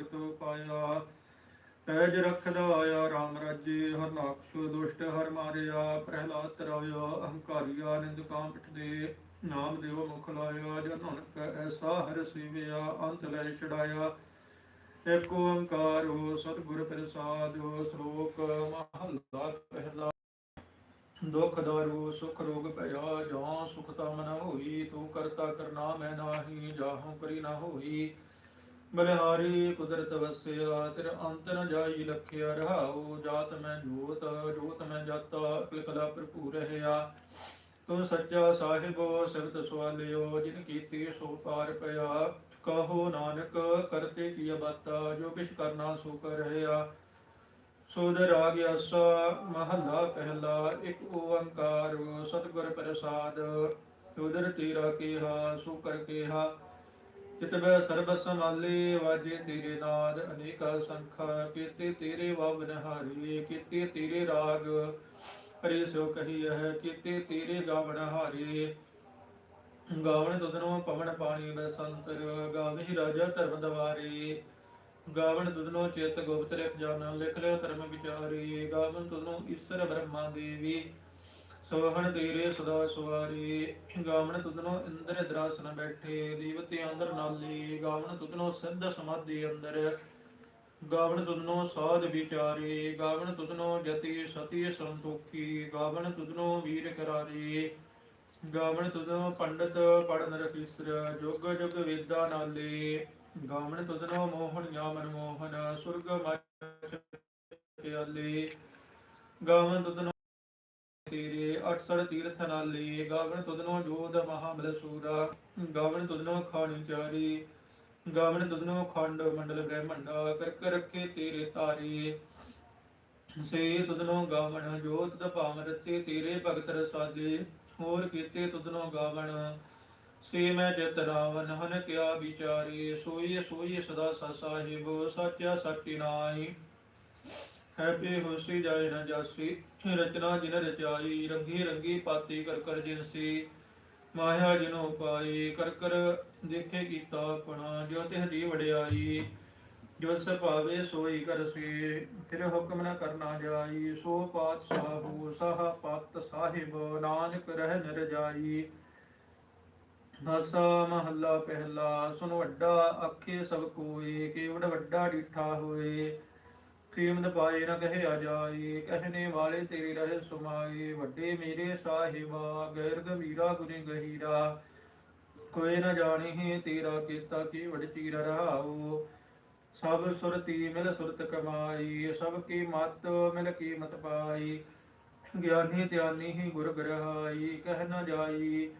ਭਗਤ ਪਾਇਆ ਪੈਜ ਰਖਦਾ ਆਇਆ RAM ਰਾਜੇ ਹਰ ਨਾਕਸ਼ ਦੁਸ਼ਟ ਹਰ ਮਾਰਿਆ, ਪ੍ਰਹਿਲਾਦ ਤਰਾਇਆ ਅਹੰਕਾਰੀਆ ਨਿੰਦਕਾਂ ਪਿਠ ਦੇ ਨਾਮ ਦੇਵ ਮੁਖ ਲਾਇਆ, ਜਨ ਨਾਨਕ ਐਸਾ ਹਰ ਸੇਵਿਆ, ਅੰਤ ਲੈ ਛੜਾਇਆ ਏਕ ਓੰਕਾਰ ਸਤਿਗੁਰ ਪ੍ਰਸਾਦ, ਸ਼ਲੋਕ ਮਹਲਾ ਪਹਿਲਾ। ਦੁਖ ਦਾਰੂ, ਸੁਖ ਰੋਗ ਭਇਆ, ਜਾਂ ਸੁਖ ਤਮ ਨ ਹੋਈ, ਤੂੰ ਕਰਤਾ ਕਰਨਾ ਮੈਂ ਨਾਹੀ, ਜਾਹੂ ਕਰੀ ਨ ਹੋਈ। ਬਲਿਹਾਰੀ ਕੁਦਰਤ ਵਸਿਆ, ਤੇਰੇ ਅੰਤ ਨ ਜਾਈ ਲਖਿਆ ਰਹਾਉ, ਜਾਤ ਮੈਂ ਜੋਤ ਜੋਤ ਮੈਂ ਜਾਤਾ ਅਕਲ ਕਲਾ ਭਰਪੂਰ ਰਹਾ ਤੂੰ ਸੱਚਾ ਸਾਹਿਬ, ਸਿਫਤ ਸਵਾਲਿਓ, ਜਿਨ ਕੀਤੀ ਸੋ ਪਾਰ ਪਿਆ। ਕਹੋ ਨਾਨਕ, ਕਰਤੇ ਕੀ ਬਾਤਾ ਜੋ ਕਿਛ ਕਰਨਾ ਸੋ ਕਰ ਰਿਹਾ ਸੋਦ ਰਾਗ ਅਸਾ ਮਹੱਲਾ ਪਹਿਲਾ, ਇੱਕ ਓੰਕਾਰ, ਸਤਿਗੁਰ ਪ੍ਰਸਾਦ। ਉਦਰ ਤੇਰਾ ਕੀਹਾ, ਸੋ ਕਰ ਕੀਹਾ। ਚਿਤਵੈ ਸਰਬ ਸੰਭਾਲੇ ਵਾਜੇ ਤੇਰੇ ਨਾਦ, ਅਨੇਕਾ ਸੰਖਾ ਕੀਤੇ ਤੇਰੇ ਵਵਨ ਹਾਰੀ ਕੀਤੇ ਤੇਰੇ ਰਾਗ, ਹਰੇ ਸੋ ਕਹੀ ਹੈ ਕੀਤੇ ਤੇਰੇ ਗਾਵਣ ਹਾਰੇ। ਗਾਵਣ ਤੁਧਨੋ ਪਵਨ ਪਾਣੀ ਬਸੰਤਰ ਗਾਵਹਿ ਰਾਜਾ ਧਰਮ ਦਵਾਰੇ। ਗਾਵਣ ਤੁਧਨੋ ਚੇਤ ਗੁਪਤ ਲਿਖ ਜਾਣਾ ਲਿਖ ਲਿਆ ਧਰਮ ਵਿਚਾਰੇ। ਗਾਵਣ ਤੁਧਨੋ ਈਸ਼ਰ ਬ੍ਰਹਮਾ ਦੇਵੀ। ਸੋਹਣ ਤੇਰੇ ਸਦਾ ਸਵਾਰੀ, ਗਾਵਣ ਤੁਧਨੋ ਇੰਦਰ ਦਰਾਸਨ ਬੈਠੇ, ਦੀਵਤੇ ਅੰਦਰ ਨਾਲੀ, ਗਾਵਣ ਤੁਧਨੋ ਸਿੱਧ ਸਮਾਧੀ ਅੰਦਰ। ਗਾਵਣ ਤੁਧਨੋ ਸਾਧ ਵਿਚਾਰੇ, ਗਾਵਣ ਤੁਧਨੋ ਜਤੀ ਸਤੀ ਸੰਤੋਖੀ, ਗਾਵਣ ਤੁਧਨੋ ਵੀਰ ਕਰਾਰੇ। ਗਾਵਣ ਤੁਧਨੋ ਪੰਡਤ ਪੜਨ ਰਖਿਸਰ, ਜੁਗ ਜੁਗ ਵੇਦਾ ਨਾਲੇ। ਗਾਵਣ ਤੁਧਨੋ ਮੋਹਨ ਜਾਂ ਮਨਮੋਹਨ, ਸੁਰਗ ਮਚ ਪਿਆਲੇ ਗਾਵਣ ਤੁਧਨੋ ਤੇਰੇ 68 ਤੀਰਥ ਨਾਲੇ ਗਾਵਣ ਤੁਧਨੋ ਜੋਧ ਮਹਾਬਲ ਸੂਰਾ। ਗਾਵਣ ਤੁਧਨੋ ਖਾਣੀ ਚਾਰੀ ਗਾਵਣ ਤੁਧਨੋ ਖੰਡ ਮੰਡਲ ਬ੍ਰਹਮੰਡਾ ਕਰਕ ਰੱਖੇ ਤੇਰੇ ਤਾਰੇ। ਸੇ ਤੁਧਨੋ ਗਾਵਣ ਜੋਤ ਦ ਭਾਵ ਰਤੇ ਤੇਰੇ ਭਗਤ ਰਸਾਦੇ ਹੋਰ ਕੀਤੇ ਤੁਧਨੋ ਗਾਵਣ। ਸੇ ਮੈਂ ਚਿਤ ਰਾਵਨ ਹਨ ਕਿਆ ਵਿਚਾਰੇ। ਸੋਈ ਸੋਈ ਸਦਾ ਸਾ ਸਾਹਿਬ, ਸੱਚਾ ਸੱਚੀ ਨਾਹੀ। ਹੈਪੀ ਹੋਸੀ ਜਾਏ ਨ ਜਾਸੀ। ਰਚਨਾ ਜਿਨ ਰਚਾਈ, ਰੰਗੀ ਰੰਗੀ ਪਾਤੀ ਕਰ ਕਰ ਜਿਨਸੀ ਮਾਇਆ ਜਿਨੋ ਪਾਈ ਕਰ ਕਰ ਦੇਖੇ ਕੀਤਾ ਆਪਣਾ। ਜੋ ਤਿਹ ਦੀ ਵਡਿਆਈ, ਜੋ ਸੁਭਾਵੇ ਸੋਈ ਕਰਸੀ ਫਿਰ ਹੁਕਮ ਨ ਕਰਨਾ ਜਾਈ, ਸੋ ਪਾਤ ਸਾਹੂ, ਸਾਹ ਪਤ ਸਾਹਿਬ, ਨਾਨਕ ਰਹਿ ਨਿਰ ਜਾਈ ਦਸਾ ਮਹੱਲਾ ਪਹਿਲਾ, ਸੁਨ ਵੱਡਾ ਅੱਖੇ ਸਭ ਕੋਏ ਕੇਵੜ ਵੱਡਾ ਡੀਠਾ ਹੋਏ। ਕੀਮਤ ਪਾਏ ਨ ਕਹੇ ਆ ਜਾਈ ਕਹਿਨੇ ਵਾਲੇ ਤੇਰੇ ਰਹੇ ਸੁਮਾਏ, ਵੱਡੇ ਮੇਰੇ ਸਾਹਿਬਾ, ਗੈਰ ਗੰਭੀਰਾ ਗੁਨੇ ਗਹੀਰਾ। ਕੋਈ ਨ ਜਾਣੀ ਤੇਰਾ ਕੀਤਾ ਕੀ ਵਡ ਰਹਾਉ। ਸਭ ਸੁਰਤੀ ਮਿਲ ਸੁਰਤ ਕਮਾਈ, ਸਭ ਕੀ ਮਤ ਮਿਲ ਕੀਮਤ ਪਾਈ। ਗਿਆਨੀ ਧਿਆਨੀ ਹੀ ਗੁਰ ਗ੍ਰਹਾਈ, ਕਹਿ ਨ ਜਾਈ,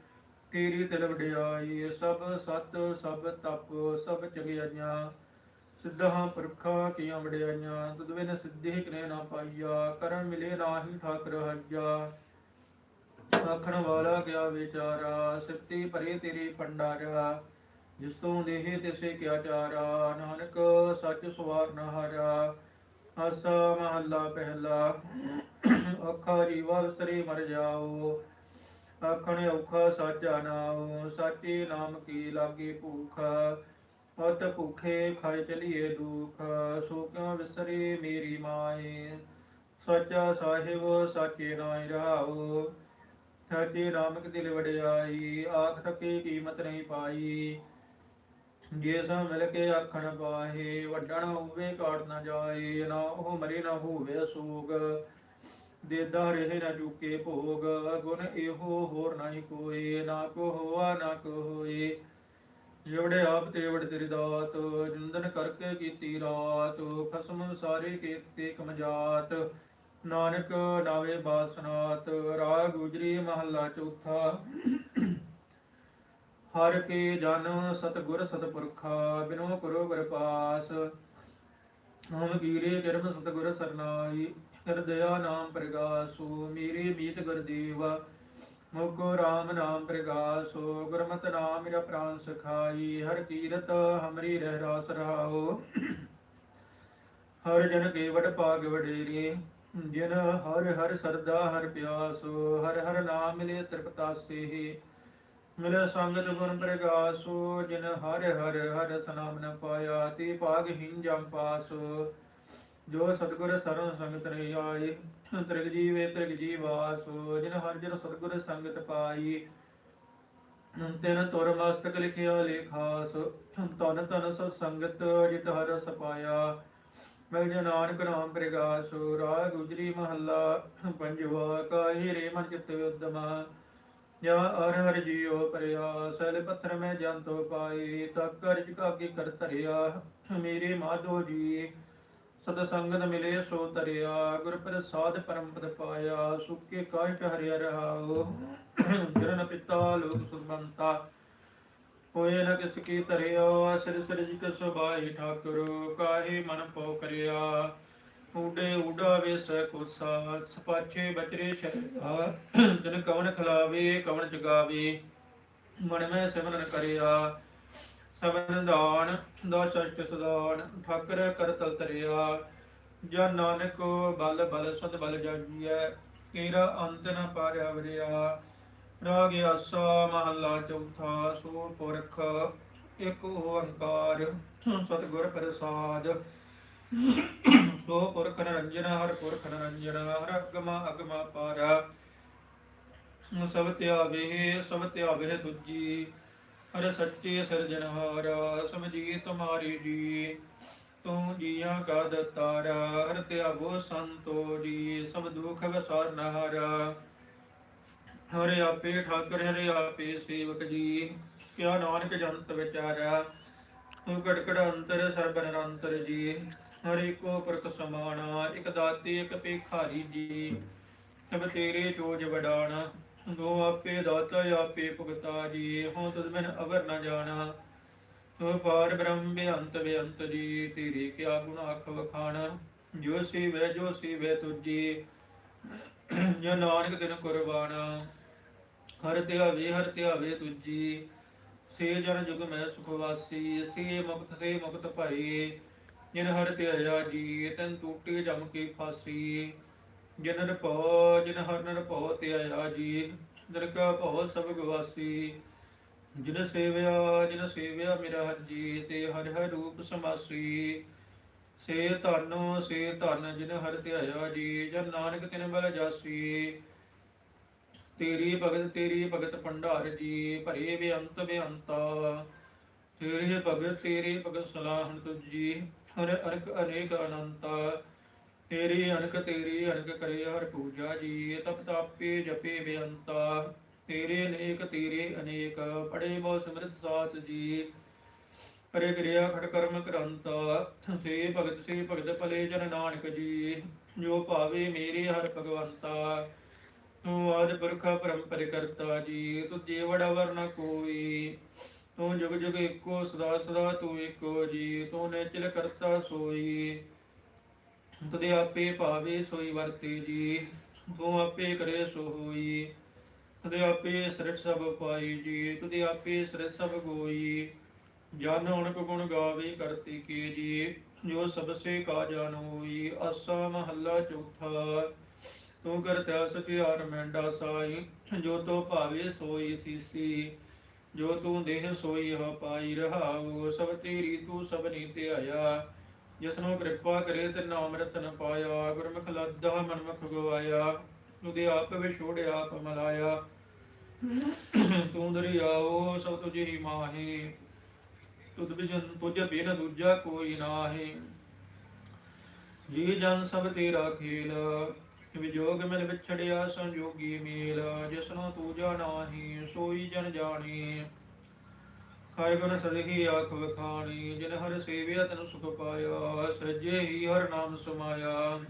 ਤੇਰੀ ਤਿਲ ਵਡਿਆਈ। ਸਭ ਸਤ, ਸਭ ਤਪ, ਸਭ ਚੰਗਿਆਈਆਂ ਸਿੱਧਾਂ ਪੁਰਖਾਂ ਕੀਆਂ ਵਡਿਆਈਆਂ ਤੁਧ ਬਿਨ ਸਿੱਧੀ ਕਿਨੇ ਨਾ ਪਾਈਆ ਕਰਮ ਮਿਲੇ ਨਾਹੀ ਠਾਕਰ ਹੱਜਾ ਆਖਣ ਵਾਲਾ ਕਿਆ ਵਿਚਾਰਾ ਸਿੱਤੀ ਭਰੇ ਤੇਰੇ ਪੰਡਾਰਾ ਜਿਸ ਤੋਂ ਦੇਹ ਤਿਸੇ ਕਿਆ ਚਾਰਾ, ਨਾਨਕ ਸੱਚ ਸਵਾਰ ਨਾ ਹਾਰਾ। ਆਸਾ ਮਹੱਲਾ ਪਹਿਲਾ ਅੱਖਾਂ ਜੀਵਾ ਸਰੀ ਮਰ ਜਾਓ। ਆਖਣ ਔਖਾ ਸਾਚਾ ਨਾਮ ਸਾਚੇ ਨਾਮ ਕੀ ਲਾਗੇ ਭੂਖ। ਅਤ ਭੁਖੇ ਖਾਏ ਚਲੀਏ ਦੁਖ ਸੋ ਕਿਉ ਵਿਸਰੇ ਮੇਰੀ ਮਾਏ। ਸੱਚਾ ਸਾਹਿਬ, ਸਾਚੇ ਨਾਮ ਰਹਾਉ ਸਾਚੇ ਨਾਮਕ ਦਿਲ ਵਡਿਆਈ, ਆਖ ਥਕੇ ਕੀਮਤ ਨਹੀਂ ਪਾਈ। ਜੇ ਸਾ ਮਿਲ ਕੇ ਆਖਣ ਪਾਹੇ, ਵੱਡਣ ਹੋਵੇ ਕਾਟ ਨਾ ਜਾਏ, ਨਾ ਉਹ ਮਰੇ ਨਾ ਹੋਵੇ ਸੋਗ। ਦੇਦਾ ਰਹੇ ਨਾ ਚੁਕੇ ਭੋਗ, ਗੁਣ ਇਹੋ ਹੋਰ ਨਹੀਂ ਕੋਈ, ਨਾ ਕੋ ਹੋਆ ਨਾ ਕੋ ਹੋਏ। ਜਵੜੇ ਆਪ ਤੇ ਤੇਰੀ ਦਾਤ, ਜੁੰਦਨ ਕਰਕੇ ਕੀਤੀ ਰਾਤ, ਖਸਮ ਸਾਰੇ ਕੇ ਤੇ ਕਮਜਾਤ। ਨਾਨਕ ਨਾਵੇ ਬਾਸਨਾਤ, ਰਾਗ ਗੁਜਰੀ ਮਹੱਲਾ ਚੌਥਾ। ਹਰ ਕੇ ਜਨ ਸਤਗੁਰ ਸਤਪੁਰਖਾ, ਬਿਨੋ ਕਰੋ ਕਿਰਪਾਸ ਹਮ ਕੀਰੇ ਕਰਮ ਸਤਗੁਰ ਸਰਨਾਈ ਹਿਰਦਇਆ ਨਾਮ ਪ੍ਰਗਾਸੋ, ਮੇਰੇ ਮੀਤ ਗੁਰਦੇਵਾ ਮੁਕੋ ਰਾਮ ਨਾਮ ਪ੍ਰਗਾਸੋ, ਗੁਰਮਤਿ ਨਾਮ ਮੇਰਾ ਪ੍ਰਾਨ ਸਖਾਈ, ਹਰ ਕੀਰਤ ਹਮਰੀ ਰਹਿ ਰਾਸ ਰਹਾਓ ਹਰ ਜਨ ਕੇ ਵਡ ਭਾਗ ਜਿਨ ਹਰ ਹਰ ਸਰਦਾ ਹਰ ਪਿਆਸ, ਹਰ ਹਰ ਨਾਮ ਮਿਲੇ ਤ੍ਰਿਪਤਾਸੇ। ਮਿਲੇ ਸੰਗਤ ਗੁਰ ਪ੍ਰਗਾਸੋ, ਜਿਨ ਹਰ ਹਰ ਹਰ ਸਨਾਮ ਨ ਪਾਇਆ, ਤੇ ਭਾਗ ਹੀਨ ਜਮ ਜੋ ਸਤਗੁਰ ਸਰਨ ਸੰਗਤ ਰੇ ਆਏ ਤ੍ਰਿਗ ਜੀਵੇ ਤ੍ਰਿਗ ਜੀਵਾਸ ਜਿਨ ਹਰ ਜਨ ਸਤਗੁਰ ਸੰਗਤ ਪਾਈ। ਤਿਨ ਤੁਰ ਮਸਤਕ ਲਿਖਿਆ ਲੇਖਾਸ ਤਨ ਤਨ ਸਤ ਸੰਗਤ ਜਿਤ ਹਰ ਸਪਾਇਆ। ਮੈਂ ਨਾਨਕ ਨਾਮ ਪ੍ਰਗਾਸ ਰਾਗ ਗੁਜਰੀ ਮਹੱਲਾ, ਪੰਜਵਾ, ਕਾਹੀ ਰੇ ਮਨ ਚਿਤ ਉਦਮਾ। ਜਾਂ ਅਰ ਹਰ ਜੀਉ ਪਰਿਆ ਸੈਲ ਪੱਥਰ ਮੈਂ ਜੰਤੋ ਪਾਈ, ਤਕ ਕਰਜ ਕਾਗੇ ਕਰ ਧਰਿਆ। ਮੇਰੇ ਮਾਧੋ ਜੀ ਸਤ ਸੰਗਤ ਮਿਲੇ, ਸੋ ਤਰਿਆ ਗੁਰ ਪ੍ਰਸਾਦ ਪਰਮ ਪਦ ਪਾਇਆ ਸੁਖੇ ਕਾਸ਼ਟ ਹਰਿਆ ਰਹਾਉ। ਜਰਨ ਪਿਤਾ, ਲੋਕ ਸੁਭੰਤਾ। ਹੋਏ ਨ ਕਿਸ ਕੀ ਤਰਿਆ ਸਿਰ ਸਿਰ ਜੀ ਕੈ ਸੁਭਾਈ ਠਾਕੁਰ, ਕਾਹੇ ਮਨ ਪਉ ਕਰਿਆ। ਊਡੇ ਊਡਾ ਵੇਸ ਕੁਸਾ, ਸਪਾਛੇ ਬਚਰੇ ਸ਼ਰਿਆ ਜਨ ਕਵਨ ਖਲਾਵੇ, ਕਵਨ ਜਗਾਵੇ, ਮਨ ਮੈਂ ਸਿਮਰਨ ਕਰਿਆ। ਸਬਨ ਦਾਨ ਦਾ ਸਸ਼ਟ ਸਦਾਨ, ਠਾਕਰ ਕਰ ਤਲ ਤਰਿਆ। ਜਨ ਨਾਨਕ ਬਲ ਬਲ ਸਦ ਬਲ ਜਾਜੀਐ ਤੇਰਾ ਅੰਤ ਨ ਪਾਰਿਆ ਵਰਿਆ। ਰਾਗ ਆਸਾ ਮਹੱਲਾ ਚੌਥਾ ਸੋ ਪੁਰਖ, ਇੱਕ ਓੰਕਾਰ ਸਤਿਗੁਰ ਪ੍ਰਸਾਦ। ਸੋ ਪੁਰਖ ਨਰੰਜਨ, ਹਰ ਪੁਰਖ ਨਰੰਜਨ, ਹਰ ਅਗਮਾ ਅਗਮਾ ਪਾਰਾ ਸਭ ਧਿਆਵੇ ਸਭ ਧਿਆਵੇ ਤੁਜੀ ਹਰ ਸੱਚੇ ਸਿਰਜਨਹਾਰ ਸਮਝੀ ਤੁਮਾਰੀ ਜੀ। ਤੂੰ ਜੀਆਂ ਕਾ ਦਤਾਰਾ, ਹਰ ਧਿਆਵੋ ਸੰਤੋ ਜੀ। ਸਭ ਦੁਖ ਵਸਾਰਨਹਾਰਾ, ਹਰਿ ਆਪੇ ਠਾਕਰ, ਹਰਿ ਆਪੇ ਸੇਵਕ ਜੀ। ਕਿਆ ਨਾਨਕ ਜੰਤ ਵਿਚਾਰਾ, ਤੂੰ ਕੜਕੜ ਅੰਤਰ, ਸਰਬ ਨਿਰੰਤਰ ਜੀ। ਹਰਿ ਕੋ ਪੁਰਖ ਸਮਾਣਾ, ਇਕ ਦਾਤੇ, ਇਕ ਪੇਖਾਰੀ ਜੀ। ਸਭ ਤੇਰੇ ਚੋਜ ਵਡਾਣਾ ਦੋ ਆਪੇ ਦਾਤਾ ਆਪੇ ਭੁਗਤਾ ਜੀ ਹਉ ਤੁਧ ਬਿਨ ਅਵਰ ਨ ਜਾਣਾ। ਤੂੰ ਪਾਰ ਬ੍ਰਹਮ ਬੇਅੰਤ ਬੇਅੰਤ ਜੀ, ਤੇਰੇ ਕਿਆ ਗੁਣ ਅਖ ਵਖਾਣਾ। ਜੋ ਸੀਵੈ ਜੋ ਸੀਵੈ ਤੁਜੀ ਜੋ ਨਾਨਕ ਦਿਨ ਕੁਰਬਾਨਾ ਹਰ ਧਿਆਵੇ ਹਰ ਧਿਆਵੇ ਤੁਜੀ ਸੇ ਜਨ ਜੁਗ ਮੈਂ ਸੁਖ ਵਾਸੀ, ਸੇ ਮੁਕਤ ਸੇ ਮੁਕਤ ਭਾਈ। ਜਿਨ ਹਰ ਧਿਆਇਆ ਜੀ, ਤਨ ਟੂਟੇ ਜਮ ਕੇ ਫਾਸੀ। ਜਿਨ ਨ ਜਿਨ ਹਰ ਨਰ ਭਉ ਧਿਆਇਆ ਜੀ ਦਰ ਭਉ ਸਭ ਗਵਾਸੀ। ਜਿਨ ਸੇਵਿਆ ਜਿਨ ਸੇਵਿਆ ਮੇਰਾ ਹਰ ਜੀ, ਤੇ ਹਰ ਹਰ ਰੂਪ ਸਮਾਸੀ। ਸੇ ਧਨ ਸੇ ਧਨ ਜਿਨ ਹਰ ਧਿਆਇਆ ਜੀ, ਜਨ ਨਾਨਕ ਤਿਨ ਬਲ ਜਾਸੀ। ਤੇਰੀ ਭਗਤ ਤੇਰੀ ਭਗਤ ਭੰਡਾਰ ਜੀ, ਭਰੇ ਬੇਅੰਤ ਬੇਅੰਤਾ। ਤੇਰੀ ਭਗਤ ਤੇਰੀ ਭਗਤ ਸਲਾਹਣ ਤੁਜੀ ਹਰ ਅਨਕ ਅਨੇਕ ਅਨੰਤਾ। ਤੇਰੀ ਅਨਕ ਤੇਰੀ ਅਨਕ ਕਰੇ ਹਰ ਪੂਜਾ ਜੀ, ਤਪ ਤਾਪੇ ਜਪੇ ਬੇਅੰਤਾ। ਤੇਰੇ ਅਨੇਕ ਤੇਰੇ ਅਨੇਕ ਪੜੇ ਬਹੁ ਸਮ੍ਰਿਤ ਸਾਤ ਜੀ। ਹਰੇ ਕਿਰਿਆ ਖੜ ਕਰਮ ਕਰੰਤਾ ਸੇ ਭਗਤ ਸੇ ਭਗਤ ਭਲੇ ਜਨ ਨਾਨਕ ਜੀ। ਜੋ ਭਾਵੇ ਮੇਰੇ ਹਰ ਭਗਵੰਤਾ, ਤੂੰ ਆਦ ਪੁਰਖਾ ਪਰੰਪਰ ਕਰਤਾ ਜੀ। ਤੁਝੇ ਵੜਾ ਵਰਨਾ ਕੋਈ, ਤੂੰ ਜੁਗ ਜੁਗ ਇੱਕੋ, ਸਦਾ ਸਦਾ ਤੂੰ ਇੱਕੋ ਜੀ। ਤੂੰ ਨਿਚਲ ਕਰਤਾ ਸੋਈ ਤੁਦੇ ਆਪੇ ਭਾਵੇ ਸੋਈ ਵਰਤੇ ਜੀ, ਤੂੰ ਆਪੇ ਕਰੇ ਸੋ ਹੋਈ। ਤੁਦੇ ਆਪੇ ਸ੍ਰਿਟ ਸਭ ਪਾਈ ਜੀ, ਤੁਦੇ ਆਪੇ ਸ੍ਰਿਟ ਸਭ ਗੋਈ। ਜਨ ਉਣਕ ਗੁਣ ਗਾਵੇ ਕਰਤੀ ਕੀ ਜੀ, ਜੋ ਸਭ ਸੇ ਕਾ ਜਾਨ ਹੋਈ। ਆਸਾ ਮਹੱਲਾ ਚੌਥਾ, ਤੂੰ ਕਰਤਾ ਸਤਿਆਰ ਮੈਂਡਾ ਸਾਈ। ਜੋ ਤੋ ਭਾਵੇ ਸੋਈ ਥੀਸੀ ਜੋ ਤੂੰ ਦੇਹ ਸੋਈ ਹੋ ਪਾਈ। ਰਹਾਉ ਸਭ ਤੇਰੀ ਤੂੰ ਸਭ ਨੀ ਧਿਆਇਆ। ਜਿਸਨੂੰ ਕਿਰਪਾ ਕਰੇ ਤੇ ਨਾਮ ਰਤਨ ਪਾਇਆ, ਗੁਰਮੁਖ ਲੱਦਾ ਮਨਮੁਖ ਗਵਾਇਆ ਤੁਦੇ ਆਪ ਵਿਛੋੜਿਆ ਆਪ ਮਲਾਇਆ। ਤੂੰ ਦਰਿਆਓ ਸਭ ਤੁਝੇ ਹੀ ਮਾਹੀ। ਤੁਧ ਬਿਜਨ ਤੁਝ ਬਿਨ ਦੂਜਾ ਕੋਈ ਨਾਹੀ। ਜੀ ਜਨ ਸਭ ਤੇਰਾ ਖੇਲ ਵਿਜੋਗ ਮਿਲ ਵਿਛੜਿਆ ਸੰਜੋਗੀ ਮੇਲ, ਜਿਸਨੂੰ ਤੂੰ ਜਾਣਾਹੀ, ਸੋਈ ਜਨ ਜਾਣੀ। ਹਰ ਗੁਣ ਸਦਹੀ ਆਖ ਵਖਾਣੀ, ਜਿਨ ਹਰ ਸੇਵਿਆ ਤਨ ਸੁਖ ਪਾਇਆ, ਸਜੇ ਹੀ ਹਰ ਨਾਮ ਸਮਾਇਆ।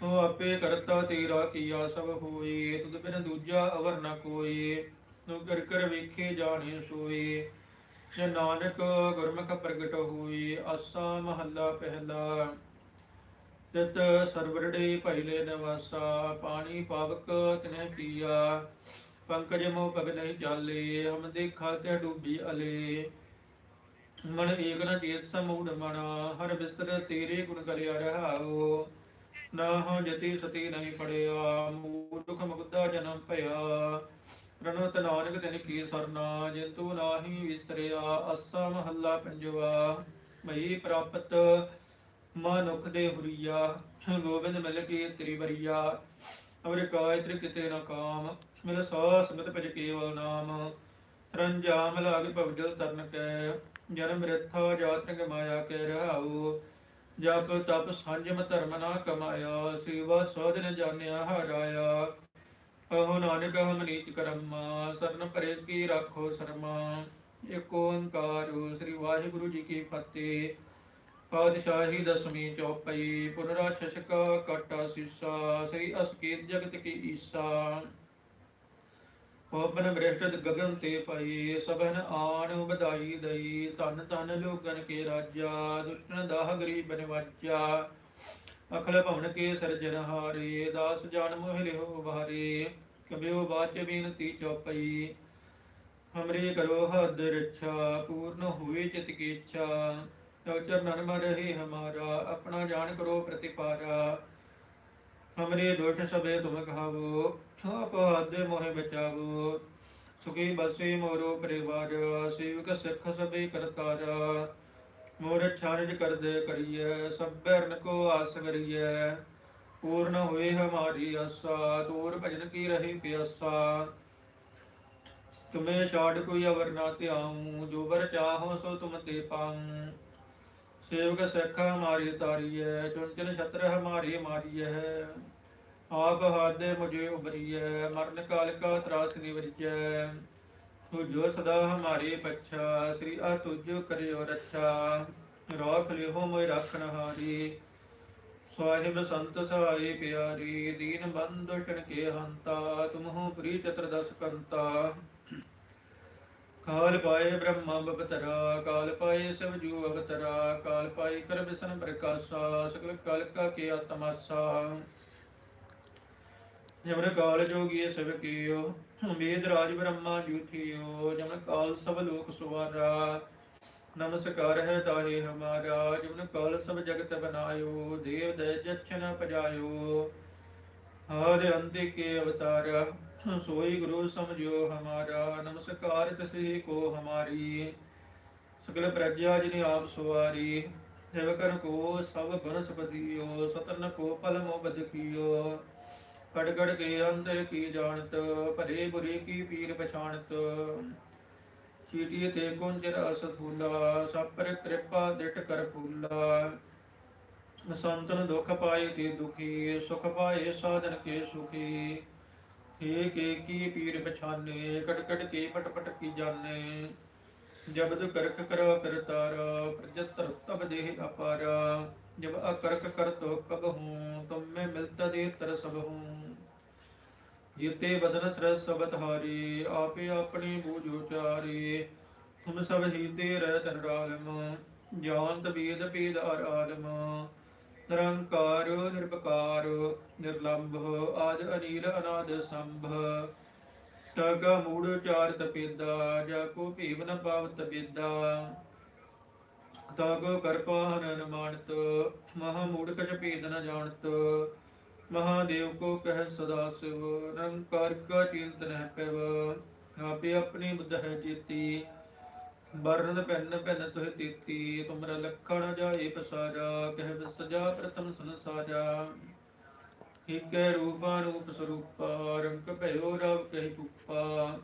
ਤੂੰ ਆਪੇ ਕਰਤਾ ਤੇਰਾ ਕੀਆ ਸਭ ਹੋਈ, ਤੁਧ ਬਿਨ ਦੂਜਾ ਅਵਰ ਨ ਕੋਈ, ਤੂੰ ਕਰ ਕਰ ਵੇਖੇ ਜਾਣੇ ਸੋਈ। ਜੇ ਨਾਨਕ ਗੁਰਮੁਖ ਪ੍ਰਗਟ ਹੋਈ, ਆਸਾ ਮਹੱਲਾ ਪਹਿਲਾ। ਤਿਤ ਸਰਵਰੜੇ ਭੈਲੇ ਨਿਵਾਸਾ, ਪਾਣੀ ਪਾਵਕ ਤਿਨਹਿ ਪੀਆ। ਪੰਕਜ ਮੋ ਪਗ ਨਹੀਂ ਜਾਲੇ ਹਮ ਦੇਖਾ ਤੇ ਡੂਬੀ ਅਲੇ। ਮਨ ਏਕ ਨ ਚੇਤ ਸਮੂੜ ਮਣਾ ਹਰ ਬਿਸਤਰ ਤੇਰੇ ਗੁਣ ਕਰਿਆ ਰਹਾਓ ਨਾ ਹੋ ਜਤੀ ਸਤੀ ਨਹੀਂ ਪੜਿਆ, ਮੂਰਖ ਮੁਗਦਾ ਜਨਮ ਭਇਆ। ਪ੍ਰਣਤ ਨਾਨਕ ਤਿਨ ਕੀ ਸਰਨਾ, ਜਿੰਤੂ ਨਾਹੀ ਵਿਸਰਿਆ, ਅਸਾ ਮਹੱਲਾ ਪੰਜਵਾ। ਮਈ ਪ੍ਰਾਪਤ ਮਨੁਖ ਦੇ ਹੁਰੀਆ, ਗੋਬਿੰਦ ਮਿਲ ਕੇ ਤ੍ਰਿਵਰੀਆ। ਅਵਰ ਕਾਇ ਤ੍ਰਿ ਕਿਤੇ ਨ ਕਾਮ, ਮਿਲ ਸਾਸ ਮਿਤ ਭਜ ਕੇਵਲ ਨਾਮ। ਸਰੰਜਾਮ ਲਾਗ ਭਵਜਲ ਤਰਨ ਕੈ, ਜਨਮ ਮ੍ਰਿਥਾ ਜਾਤ ਮਾਇਆ ਕੇ ਰਹਾਉ। ਜਪ ਤਪ ਸੰਜਮ ਧਰਮ ਨਾ ਕਮਾਇਆ, ਸੇਵਾ ਸਾਧਨ ਜਾਣਿਆ ਹਰਾਇਆ। ਕਹੋ ਨਾਨਕ ਹਮ ਨੀਚ ਕਰਮਾ, ਸਰਨ ਪਰੇ ਕੀ ਰੱਖੋ ਸਰਮਾ। ਏਕ ਓੰਕਾਰ ਸ੍ਰੀ ਵਾਹਿਗੁਰੂ ਜੀ ਕੀ ਫਤਿਹ। ਪਾਤਸ਼ਾਹੀ ਦਸਮੀ ਚੌਪਈ ਪੁਨਰਾ ਛਸ਼ਕ ਕਟਾ ਸੀਸਾ ਸ੍ਰੀ ਅਸਕੀਤ ਜਗਤ ਕੀ ਈਸਾ। ਪਵਨ ਬ੍ਰਿਸ਼ਟ ਗਗਨ ਤੇ ਪਈ ਸਭਨ ਆਣ ਵਧਾਈ ਦਈ, ਧਨ ਧਨ ਲੋਕਨ ਕੇ ਰਾਜਾ, ਦੁਸ਼ਟਨ ਦਾਹ ਗਰੀਬ ਨਿਵਾਜਾ। ਅਖਲ ਭਵਨ ਕੇ ਸਰਜਨਹਾਰੇ ਦਾਸ ਜਾਨ ਮੋਹ ਲਿਓ ਬਾਰੇ ਕਬਿਓ ਬਾਚ ਬੀਨਤੀ ਚੌਪਈ, ਹਮਰੇ ਕਰੋ ਹੱਦ ਰੱਛਾ, ਪੂਰਨ ਹੋਵੇ ਚਿਤ ਕੀ ਇੱਛਾ ਤਉ ਚਰਨਨ ਮ ਰਹੇ ਹਮਾਰਾ, ਆਪਣਾ ਜਾਣ ਕਰੋ ਪ੍ਰਤਿਪਾਰਾ। ਹਮਰੇ ਦੁਖ ਸਭੇ ਤੁਮ ਕਹਾਵੋ ਆਪ ਹੱਦ ਮੋਹਿ ਬਚਾਵੋ। ਸੁਖੀ ਬਸੇ ਮੋਰੋ ਪਰਿਵਾਰ, ਸੇਵਕ ਸਿੱਖ ਸਭੇ ਕਰਤਾਰ। ਮੋਰ ਛਾਨਜ ਕਰਦੇ ਕਰੀਏ ਸਭਰਨ ਕੋ ਆਸ ਕਰੀਏ ਪੂਰਨ ਹੋਏ ਹਮਾਰੀ ਆਸਾ, ਤੋਰ ਭਜਨ ਕੀ ਰਹੀ ਪਿਆਸਾ। ਤੁਮੇ ਛਾੜ ਕੋਈ ਅਵਰ ਨਾ ਧਿਆਉ, ਜੋ ਵਰ ਚਾਹੋ ਸੋ ਤੁਮ ਤੇ ਪਾਉ। ਸੇਵਕ ਸਿੱਖ ਹਮਾਰੀ ਤਾਰੀਐ ਚੁੰਚਨ ਛਤਰ ਹਮਾਰੀ ਮਾਰੀਐ, ਆਪ ਹਾਦੇ ਮੁਝੇ ਉਬਰੀਐ ਮਰਨ ਕਾਲ ਕਾ ਤਰਾਸ ਨਿਵਰਜੈ। ਤੁਜੋ ਸਦਾ ਹਮਾਰੀ ਪੱਛਾ, ਸ੍ਰੀ ਆ ਤੁਜ ਕਰਿਓ ਰੱਛਾ। ਰਾਖ ਲਿਓ ਮੋਇ ਰਾਖਨ ਹਾਰੀ ਸਾਹਿਬ ਸੰਤ ਸਹਾਈ ਪਿਆਰੀ, ਦੀਨ ਬੰਧੁ ਟਣ ਕੇ ਹੰਤਾ, ਤੁਮਹੁ ਪ੍ਰੀ ਚਤੁਰਦਸ ਕੰਤਾ। ਕਾਲ ਪਾਏ ਬ੍ਰਹਮਾ ਬਪਤਰਾ ਕਾਲ ਪਾਏ ਸਭ ਅਵਤਰਾ, ਕਾਲ ਪਾਏ ਕਰ ਬਿਸਨ ਪ੍ਰਕਾਸ਼ਾ ਸਕਲ ਕਾਲ ਕਾ ਕੇ ਆਤਮਾਸਾ। ਜਮਨ ਕਾਲ ਜੋਗੀ ਸਭ ਕੀਓ ਵੇਦ ਰਾਜ ਬ੍ਰਹਮਾ ਜੂਥਿਓ ਜਮਨ ਕਾਲ ਸਭ ਲੋਕ ਸੁਵਾਰਾ। ਨਮਸਕਾਰ ਹੈ ਤਾਰੇ ਹਮਾਰਾ, ਜਮਨ ਕਾਲ ਸਭ ਜਗਤ ਬਨਾਇਓ, ਦੇਵ ਦੇ ਜਛਨ ਪਜਾਇਓ। ਆਦ ਅੰਤੇ ਕੇ ਅਵਤਾਰ। ਸੋਈ ਗੁਰੂ ਸਮਝਿਓ ਹਮਾਰਾ, ਨਮਸਕਾਰ ਤਸੇ ਕੋ ਹਮਾਰੀ। ਸਕਲ ਪ੍ਰਜਾ ਜਿਨੇ ਆਪ ਸੁਵਾਰੀ ਸੇਵਕਨ ਕੋ ਸਭ ਗੁਣ ਸਤਨ ਕੋ ਪਲ ਬਦਕੀਓ ਕੜ ਕੜ ਕੇ ਅੰਦਰ ਕੀ ਜਾਣਤ ਭਰੇ ਬੁਰੇ ਕੀ ਪੀਰ ਪਛਾਣਤ। ਚੀਟੀਏ ਤੇ ਕੁੰਜ ਰਸ ਫੂਲਾ, ਸਪਰ ਕਿਰਪਾ ਦਿਟ ਕਰ ਫੂਲਾ। ਸੰਤਨ ਦੁਖ ਪਾਏ ਤੇ ਦੁਖੀ, ਸੁਖ ਪਾਏ ਸਾਧਨ ਕੇ ਸੁਖੀ। ਏ ਕੇ ਪੀਰ ਪਛਾਨੇ, ਕਟ ਕਟ ਕੇ ਪਟ ਪਟ ਕੀ ਜਾਣੇ। ਜਬਦ ਕਰਕ ਕਰੋ ਕਰਤਾਰ ਪ੍ਰਜਤਰ ਤਬ ਦੇਹ ਅਪਾਰ। ਜਬ ਅਕਰਕ ਕਰ ਤੋ ਕਬ ਹੂੰ, ਤੁਮ ਮੈਂ ਮਿਲਤਾ ਦੇ ਤਰ ਸਭ ਹੂੰ। ਜਿਤੇ ਬਦਨ ਸਰਸ ਸਬਤ ਹਾਰੀ ਆਪੇ ਆਪਣੀ ਬੂਝ ਉਚਾਰੀ। ਤੁਮ ਸਭ ਹੀ ਤੇ ਰਹਿ ਤਨ ਰਾਗਮ ਜਾਨਤ ਬੀਦ ਪੀਦ ਅਰ ਆਲਮ ਨਿਰੰਕਾਰ ਨਿਰਭਕਾਰ ਨਿਰਲੰਭ, ਆਦ ਅਨੀਲ ਅਨਾਦ ਸੰਭ। ਤਗ ਮੂੜ ਚਾਰਤ ਪੇਦਾ ਜਾ ਕੋ ਭੀਵ ਨ ਪਾਵਤ ਬੇਦਾ। ਤਗ ਕਰਪਾਨ ਨ ਮਾਨਤ, ਮਹਾ ਮੂੜ ਕਛ ਭੇਦ ਨ ਜਾਣਤ। ਮਹਾਦੇਵ ਕੋ ਕਹਿ ਸਦਾ ਸਿਵ, ਨਿਰੰਕਾਰ ਕਾ ਚਿੰਤ ਨਹਿ ਪਿਵ। ਆਪੇ ਆਪਣੀ ਬੁੱਧ ਹੈ ਜੀਤੀ। ਬਰਨ ਪੈਨ ਪੈਨ ਤੁਹ ਤੀਤੀ, ਤੁਮਰਾ ਲਖਣ ਜਾਏ ਪਸਾਰਾ, ਕਹਿ ਵਿਸਜਾ ਪ੍ਰਥਮ ਸੰਸਾਰਾ। ਏਕੈ ਰੂਪਾ ਰੂਪ ਸਰੂਪਾ, ਰੰਗ ਭਇਓ ਰਵ ਕਹਿ ਪੁੱਪਾ।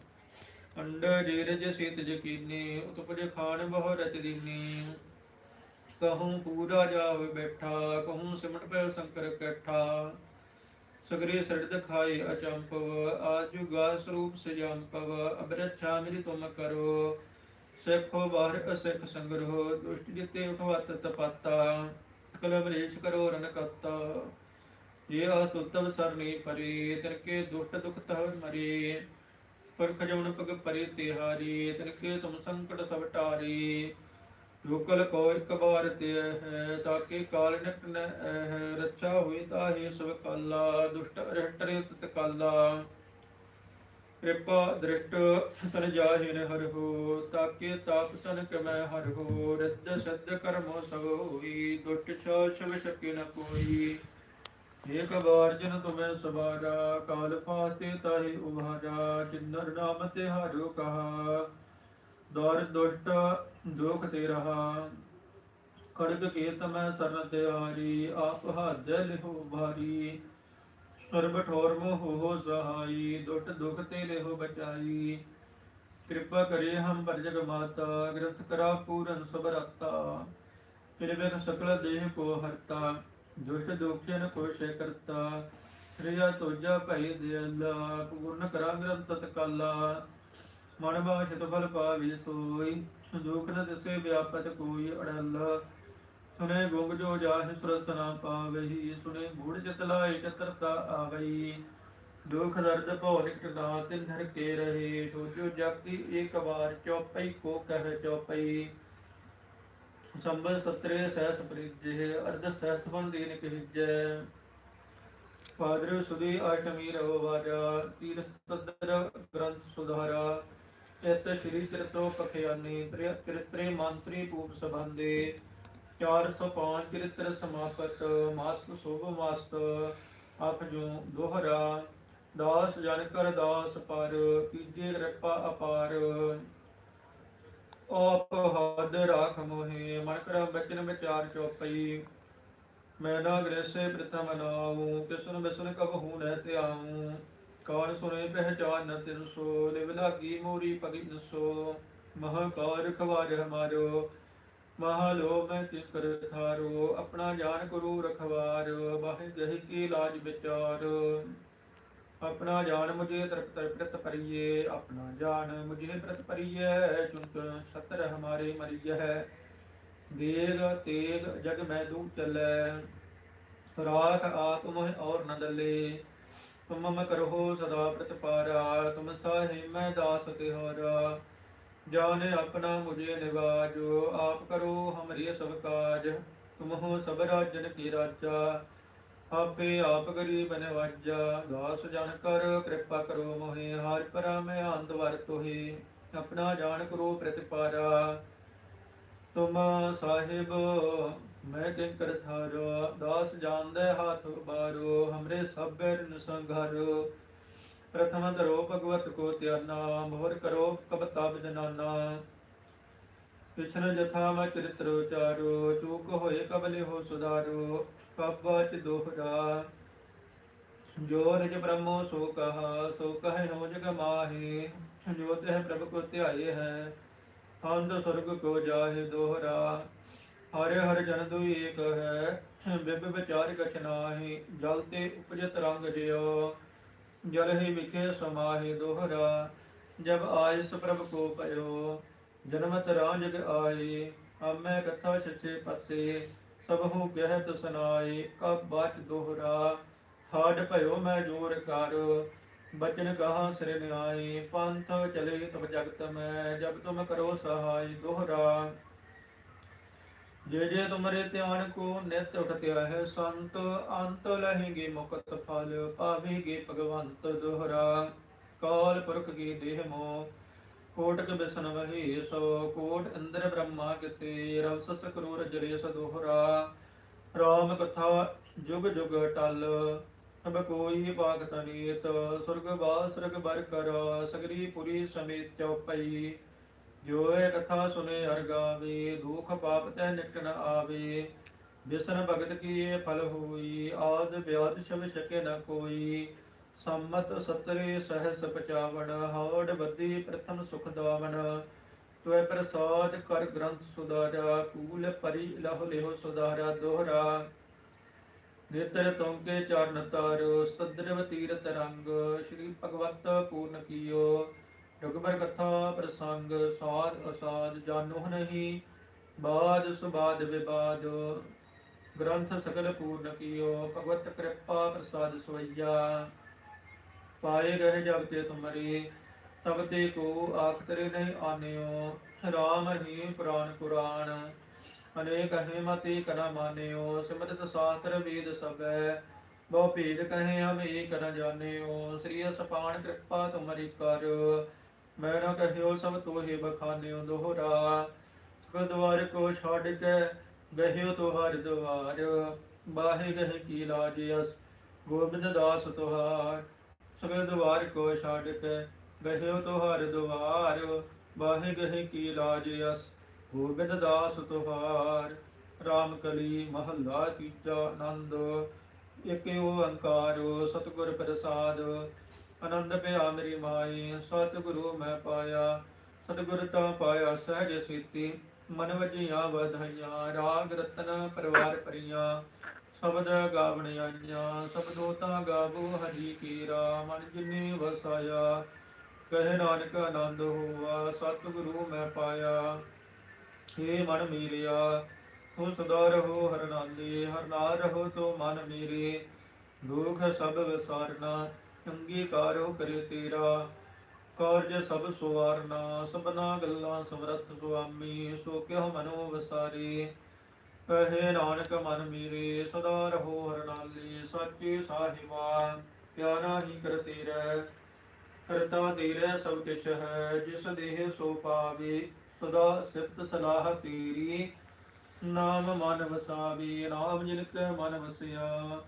ਅੰਡ ਜੇਰਜ ਸੀਤ ਜਕੀਨੀ, ਉਤਪਜ ਖਾਨ ਬਹੁ ਰਚ ਦੀਨੀ। ਕਹੂੰ ਪੂਰਾ ਜਾਵੇ ਬੈਠਾ, ਕਹੂੰ ਸਿਮਟ ਪੈ ਸੰਕਰ ਕੈਠਾ। ਸਗਰੇ ਸਰਦ ਖਾਏ ਅਚੰਪਵ, ਆਜੁਗਾ ਸਰੂਪ ਸਜੰਪਵ, ਅਬਰਛਾ ਮੇਰੀ ਤੁਮ ਕਰੋ। ਸਿੱਖੋ ਬਾਹਰ ਅਸਿੱਖ ਸੰਗਰੋ ਦੁਸ਼ਟ ਜਿਤੇ ਉਠਵਤ ਤਪਾਤਾ ਕਲਮਰੇਸ਼ ਕਰੋ ਰਨ ਇਹ ਤੁਤਵ ਸਰਨੀ ਪਰੇ ਤਿਰਕੇ ਦੁਸ਼ਟ ਦੁਖ ਤਹ ਮਰੇ। ਪਰਖ ਜਮਨ ਪਗ ਪਰੇ ਤਿਹਾਰੀ ਤਿਰਕੇ ਤੁਮ ਸੰਕਟ ਸਭ ਟਾਰੀ। ਲੋਕਲ ਕੋ ਇੱਕ ਵਾਰ ਤੇ ਹੈ, ਤਾਕੇ ਕਾਲ ਨਿਕਟ ਨ ਰੱਛਾ ਹੋਈ ਤਾਹੇ ਸਭ ਕਾਲਾ, ਦੁਸ਼ਟ ਅਰਹਟ ਤਤ ਕਾਲਾ। ਕਿਰਪਾ ਦ੍ਰਿਸ਼ਟ ਤਨ ਜਾਹਿ ਨ ਤਾਕੇ ਤਾਪ ਤਨ ਕਮੈ ਹਰ ਹੋ, ਰਿੱਧ ਸਿੱਧ ਕਰਮੋ ਸਭ ਹੋਈ, ਦੁਸ਼ਟ ਛਾ ਸ਼ਿਵ ਸ਼ਕੀ ਨ ਕੋਈ। ਏਕ ਬਾਰ ਜਨ ਤੁਮੈ ਸਵਾਰਾ, ਕਾਲ ਪਾਤੇ ਤਾਹੀ ਉਭਾਰਾ ਜਿਨਰ ਨਾਮ ਤੇ ਹਾਰੋ ਕਹਾ। ਦਰ ਦੁਸ਼ਟ ਦੁਖ ਤੇ ਰਹਾ ਖੜਗ ਕੇ ਤਮੈ ਸਰਨ ਤੇ ਹਾਰੀ, ਆਪ ਹਾਜੈ ਲਿਹੋ ਭਾਰੀ। ਸਰਬ ਠੋਰ ਮੋਹ ਹੋ ਸਹਾਈ, ਦੁਟ ਦੁਖ ਤੇ ਲਿਹੋ ਬਚਾਈ। ਕਿਰਪਾ ਕਰੇ ਹਮ ਬਰਜਗ ਮਾਤਾ ਗ੍ਰੰਥ ਕਰਾ ਪੂਰਨ ਸਬਰਤਾ ਕਿਰਵੇਖ ਸਕਲ ਦੇਹ ਕੋ ਹਰਤਾ, ਦੁਸ਼ਟ ਦੋਖਿਆਨ ਕੋ ਸ਼ੈ ਕਰਤਾ। ਰਿਆ ਤੋਜਾ ਭਈ ਦੇ ਅੱਲਾ ਕਰਾ ਗ੍ਰੰਥ ਤਤਕਾਲਾ। ਮਨ ਬਾਸ਼ਿਤ ਫਲ ਪਾਵੀ ਸੋਈ ਦੁਖ ਨ ਦਿਸੇ ਵਿਆਪਤ ਕੋਈ ਅੜਲ। ਸੁਨੇ ਗੁੰਗ ਜੋ ਜਾਹਿ ਸੁਰਤ ਨਾ ਪਾਵਹੀ ਸੁਨੇ ਗੂੜ ਚਿਤ ਲਾਇ ਚਤਰਤਾ ਆਵਈ ਦੁਖ ਦਰਦ ਭਉ ਨਿਕਟ ਨਾ ਤਿਨ ਧਰ ਕੇ ਰਹੇ, ਸੋਚੋ ਜਪਤੀ ਏਕ ਵਾਰ ਚੌਪਈ ਕੋ ਕਹਿ ਚੌਪਈ। ਸੰਬਲ ਸਤਰੇ ਸਹਿਸ ਪ੍ਰੀਜੇ, ਅਰਧ ਸਹਿਸ ਬਨ ਦੀਨ ਕਹਿਜੈ ਪਾਦਰ ਸੁਦੀ ਆਸ਼ਮੀ ਰਵ ਵਾਜਾ, ਤੀਰ ਸਤਰ ਗ੍ਰੰਥ ਸੁਧਾਰਾ। ਇਤ ਸ਼੍ਰੀ ਚਰਿਤੋ ਪਖਿਆਨੀ ਤ੍ਰਿ ਮੰਤਰੀ ਪੂਪ ਸਬੰਧੇ। 405 ਚਰਿਤ੍ਰ ਸਮਾਪਤ, ਮਾਸਕ ਸੋਭ ਮਸਤ ਅਖ ਜੋ ਦੋਹਰਾ, ਦਾਸ ਜਨ ਕਰ ਦਾਸ ਪਰ, ਕੀਜੇ ਕਿਰਪਾ ਅਪਾਰ। ਆਪ ਹਦ ਰਾਖ ਮੋਹਿ, ਮਨ ਕਰਮ ਬਚਨ ਵਿਚਾਰ ਚੋਪਈ। ਮੈਂ ਨਾ ਗ੍ਰਹਿਸੇ ਪ੍ਰਥਮ ਨਾਉ, ਕਿਸਨ ਬਿਸਨ ਕਬ ਹੂੰ ਨਹਿ ਧਿਆਉ। ਕੌਣ ਸੁਨੇ ਪਹਿਚਾਨ ਨ ਤਿਨ ਸੋ ਲਿਵ ਲਾਗੀ ਮੋਰੀ ਪਗੀ ਨਸੋ ਮਹਾਕਾਰ ਖਵਾਰ ਹਮਾਰੋ ਮਹਾਲੋ ਮੈਂ ਤਿਨ ਕਰ ਥਾਰੋ ਆਪਣਾ ਜਾਨ ਗੁਰੂ ਰਖਵਾਰ ਬਾਹਿ ਗਹਿ ਕੀ ਲਾਜ ਵਿਚਾਰ। ਆਪਣਾ ਜਾਨ ਮੁਝੇ ਤਰਪ ਤਰਪਿਤ ਪਰਿਏ, ਆਪਣਾ ਜਾਨ ਮੁਝੇ ਪ੍ਰਤ ਪਰਿਏ ਚੁੰਤ ਸਤਰ ਹਮਾਰੇ ਮਰਿਯ ਦੇਗ ਤੇਗ ਜਗ ਮੈਂ ਦੂ ਚਲੈ, ਰਾਖ ਆਪ ਮੋਹਿ ਔਰ ਨ ਦਲੇ। ਤੁਮ ਮਮ ਕਰਹੁ ਸਦਾ ਪ੍ਰਤਪਾਰਾ, ਤੁਮ ਸਾਹਿ ਮੈਂ ਦਾਸ ਤਿਹਾਰਾ। ਜਾਨੇ ਆਪਣਾ ਮੁਝੇ ਨਿਵਾਜੋ, ਆਪ ਕਰੋ ਹਮਰੀ ਸਭ ਕਾਜ ਤੁਮ ਹੋ ਸਭ ਰਾਜਨ ਕੀ ਰਾਜਾ, ਆਪੇ ਆਪ ਗਰੀਬ ਨਿਵਾਜਾ, ਦਾਸ ਜਨ ਕਰ ਕਿਰਪਾ ਕਰੋ ਮੋਹਿ, ਹਰਿ ਪਰਾ ਮੈਂ ਅੰਤ ਵਰਤੋਹੀ ਆਪਣਾ ਜਾਣ ਕਰੋ ਪ੍ਰਤਿਪਾਰਾ। ਤੁਮ ਸਾਹਿਬ, ਮੈਂ ਕਿੰਕਰ ਥਾਰੋ ਦਾਸ ਜਾਣਦੇ ਹੱਥ ਬਾਰੋ ਹਮਰੇ ਸਭਰ ਨਸੰਘਰ ਪ੍ਰਥਮ ਧਰੋ ਭਗਵਤ ਕੋ ਧਿਆਨਾ ਮੋਹਰ ਕਰੋ ਕਬਤਾ ਬਿਜਨਾਨਾ। ਕ੍ਰਿਸ਼ਨ ਜਥਾ ਮੈਂ ਚਰਿਤ੍ਰ ਉਚਾਰੋ, ਚੂਕ ਹੋਏ ਕਬਲੇ ਹੋ ਸੁਧਾਰੋ ਕਬਚ ਦੋਹਰਾ। ਜੋ ਨਿਜ ਬ੍ਰਹਮੋ ਸੋ ਕਹਾ, ਸੋ ਕਹੈ ਹੋ ਜਗ ਮਾਹੀ। ਜੋ ਤਹਿ ਪ੍ਰਭ ਕੋ ਧਿਆਏ ਹੈ, ਅੰਧ ਸੁਰਗ ਕੋ ਜਾਹੇ ਦੋਹਰਾ। ਹਰਿ ਹਰਿ ਜਨ ਦੁਈ ਏਕ ਹੈ, ਬਿਬ ਵਿਚਾਰ ਕਛ ਨਾਹੀ, ਜਲ ਤੇ ਉਪਜਤ ਰੰਗ ਜਿਓ ਜਲ ਹੀ ਵਿਖੇ ਸਮਾਹੀ ਦੋਹਰਾ, ਜਬ ਆਇਸ ਪ੍ਰਭ ਕੋ ਪਇਓ ਜਨਮਤ ਰਾਂਝਗ ਆਏ ਆਮੈ ਕਥਾ ਸੱਚੇ ਪਤੇ, ਸਭ ਹੂੰ ਕਹਿਤ ਸੁਨਾਏ ਕਬ ਬਾਤ ਦੋਹਰਾ ਹਾਡ ਭਇਓ ਮੈਂ ਜੋਰ ਕਰ, ਬਚਨ ਕਹਾ ਸਿਰ ਨਿਆਈ ਪੰਥ ਚਲੇ ਤਬ ਜਗਤ ਮੈਂ, ਜਬ ਤੁਮ ਕਰੋ ਸਹਾਈ ਦੋਹਰਾ। ਜੇ ਜੇ ਤੁਮਰੇ ਧਿਆਨ ਕੋ ਨਿਤ ਉਠਤਿਆ ਹੈ ਸੰਤ, ਅੰਤ ਲਹਿਗੇ ਮੁਕਤ ਫਲ, ਪਾਵੇਗੇ ਭਗਵੰਤ ਦੋਹਰਾ। ਕਾਲ ਪੁਰਖ ਕੀ ਦੇਹ ਮੋ, ਕੋਟਕ ਬਿਸਨ ਵਹੀ ਸੋ। ਕੋਟ ਇੰਦਰ ਬ੍ਰਹਮਾ ਕਿਤੇ, ਰਵਸ ਕਰੂਰ ਜਰੇ ਦੋਹਰਾ। ਰਾਮ ਕਥਾ ਜੁਗ ਜੁਗ ਟਲ, ਸਭ ਕੋਈ ਭਾਗਤ ਨੀਤ। ਸੁਰਗ ਬਾਸ ਸੁਰਗ ਬਰ ਕਰ, ਸਗਰੀ ਪੁਰੀ ਸਮੇਤ ਚਉਪਈ। ਜੋ ਇਹ ਕਥਾ ਸੁਨੇ ਹਰ ਗਾਵੇ, ਦੁਖ ਪਾਪ ਤੈ ਨਿਕਟ ਨ ਆਵੇ। ਬਿਸਨ ਭਗਤ ਕੀ ਫਲ ਹੋਈ, ਆਦ ਵਿਆਦ ਸ਼ਬ ਸ਼ਕੇ ਨ ਕੋਈ। ਸੰਮਤ ਸਤਰੇ ਸਹਸ ਪਚਾਵਣ, ਹੌੜ ਬੱਦੀ ਪ੍ਰਥਮ ਸੁਖ ਦਾਵਣ। ਤੋਏ ਪ੍ਰਸਾਦ ਕਰ ਗ੍ਰੰਥ ਸੁਧਾਰਾ, ਕੂਲ ਪਰੀ ਲਹ ਲਿਹੁ ਸੁਧਾਰਾ, ਦੋਹਰਾ। ਨੇਤਰ ਤੁਮਕੇ ਚਰਨ ਤਾਰੋ ਸਤਦਰਵ ਤੀਰਤ ਰੰਗ, ਸ਼੍ਰੀ ਭਗਵਤ ਪੂਰਨ ਕੀਓ। ਰੁਗਬਰ ਕਥਾ ਪ੍ਰਸੰਗ ਸਾਧ ਅਸਾਧ ਜਾਣੋ ਨਹੀਂ, ਬਾਦ ਸੁਬਾਦ ਵਿਵਾਦ ਗ੍ਰੰਥ ਸਕਲ ਪੂਰਨ ਕੀਓ, ਭਗਵਤ ਕਿਰਪਾ ਪ੍ਰਸਾਦ ਸੋਈਆ ਪਾਏ ਰਹੇ ਜਬ ਤੇ ਤੁਮਰੇ, ਤਬ ਤੇ ਕੋ ਆਖ ਤਰੇ ਨਹੀਂ ਆਨਿਓ। ਰਾਮ ਰਹੀਮ ਪੁਰਾਨ ਕੁਰਾਨ ਅਨੇਕ ਮਤੇ ਕਨ ਮਾਨਿਓ। ਸਿਮਰਤ ਸਾਸਤਰ ਵੇਦ ਸਭੈ, ਬਹੁ ਭੇਦ ਕਹੇ ਹਮ ਏਕ ਨ ਜਾਣਿਓ। ਸ੍ਰੀ ਸਪਾਣ ਕਿਰਪਾ ਤੁਮਰੀ ਕਰ ਮੈਂ ਨਾ ਕਹਿਓ ਸਭ ਤੋਹੇ ਬਖਾਨਿਓ ਦੋਹਰਾ। ਗੁਰਦੁਆਰ ਕੋ ਛੱਡ ਕੇ ਗਹਿਓ ਤੁਹਾਰ ਦੁਆਰ। ਬਾਹੇ ਗਹਿ ਕੀ ਲਾਜ ਅਸ, ਗੋਬਿੰਦ ਦਾਸ ਤੁਹਾਰ। ਸਗਲ ਦਵਾਰ ਕੋ ਛਾੜ ਕੇ ਗਹਿਓ ਤੁਹਾਰ ਦਵਾਰ ਬਾਹੇ ਗਹਿ ਕੀ ਲਾਜ ਅਸ, ਗੋਬਿੰਦ ਦਾਸ ਤੁਹਾਰ। ਰਾਮ ਕਲੀ ਮਹੱਲਾ ਤੀਜਾ ਆਨੰਦ, ਇਕ ਓੰਕਾਰ ਸਤਿਗੁਰ ਪ੍ਰਸਾਦ। ਆਨੰਦ ਪਿਆ ਮੇਰੀ ਮਾਈ, ਸਤਿਗੁਰੂ ਮੈਂ ਪਾਇਆ, ਸਤਿਗੁਰ ਤਾਂ ਪਾਇਆ ਸਹਿਜ ਸੀਤੀ ਮਨ ਵਜੀਆਂ ਵਧਾਈਆਂ, ਰਾਗ ਰਤਨ ਪਰਿਵਾਰ ਪਰੀਆਂ ਸ਼ਬਦ ਗਾਵਣ ਆਈਆਂ ਸਬਦੋ ਤਾਂ ਗਾਵੋ ਹਰੀ ਕੀਰਾ, ਮਨ ਜਿਨੇ ਵਸਾਇਆ, ਕਹੇ ਨਾਨਕ ਆਨੰਦ ਹੋਆ, ਸਤਿਗੁਰੂ ਮੈਂ ਪਾਇਆ, ਹੇ ਮਨ ਮੀਰਿਆ, ਤੂੰ ਸਦਾ ਰਹੋ ਹਰ ਨਾਲੇ ਰਹੋ ਤੋ ਮਨ ਮੇਰੇ, ਦੁਖ ਸਭ ਵਿਸਾਰਨਾ ਅੰਗੀਕਾਰੋ ਕਰੇ ਤੇਰਾ। ਕਾਰਜ ਸਭ ਸੁਵਾਰਨਾ, ਸਭਨਾ ਗੱਲਾਂ ਸਮਰੱਥ ਸੁਆਮੀ, ਸੋ ਕਿਉ ਮਨੋ ਵਸਾਰੇ। ਕਹੇ ਨਾਨਕ ਮਨ ਮੇਰੇ, ਸਦਾ ਰਹੋ ਹਰ ਨਾਲੇ, ਸੱਚੇ ਸਾਹਿਬਾ ਕਿਆ ਨਾਹੀ ਕਰ ਤੇਰਾ। ਕਰਤਾ ਤੇਰਾ ਸਭ ਕਿਛ ਹੈ, ਜਿਸ ਦੇਹ ਸੋ ਪਾਵੇ, ਸਦਾ ਸਿਫਤ ਸਲਾਹ ਤੇਰੀ। ਨਾਮ ਮਨ ਵਸਾਵੇ, ਨਾਮ ਜਿਨ ਕੈ ਮਨ ਵਸਿਆ।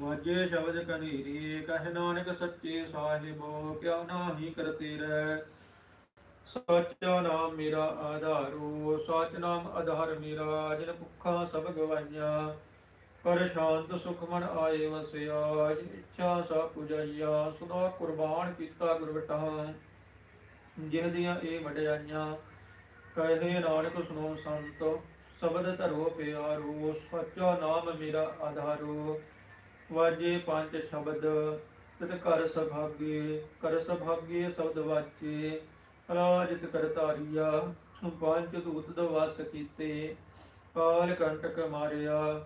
ਵਾਜੇ ਸ਼ਬਦ ਕਨੀਰੀ, ਕਹਿ ਨਾਨਕ ਸੱਚੇ ਸਾਹਿਬੋ, ਕਿਆ ਨਾਹੀ ਕਰ ਤੇਰਾ ਸੱਚਾ ਨਾਮ ਮੇਰਾ ਆਧਾਰੋ, ਸੱਚ ਨਾਮ ਆਧਾਰ ਮੇਰਾ, ਜਿਨ ਭੁੱਖਾ ਸਭ ਗਵਾਈਆਂ। ਕਰ ਸ਼ਾਂਤ ਸੁਖ ਮਨ ਆਏ ਵਸਿਆ, ਜਿਨ ਇੱਛਾ ਸਾ ਪੁਜਾਈਆ। ਸਦਾ ਕੁਰਬਾਨ ਕੀਤਾ ਗੁਰ ਬਟਾ ਜਿਹ ਦੀਆਂ ਇਹ ਵਡਿਆਈਆਂ। ਕਹੇ ਨਾਨਕ ਸੁਨੋ ਸੰਤ, ਸ਼ਬਦ ਧਰੋ ਪਿਆਰੋ, ਸੱਚਾ ਨਾਮ ਮੇਰਾ ਆਧਾਰੋ। ਵਾਜੇ ਪੰਜ ਸ਼ਬਦ, ਤਿਤ ਕਰ ਸਭਾਗੇ ਕਰ ਸਭਾਗੇ ਸ਼ਬਦ ਵਾਚੇ, ਰਾਜਿਤ ਕਰਤਾਰੀਆ ਪੰਜ ਦੂਤ ਦਵਸ ਕੀਤੇ, ਕਾਲ ਕੰਟਕ ਮਾਰਿਆ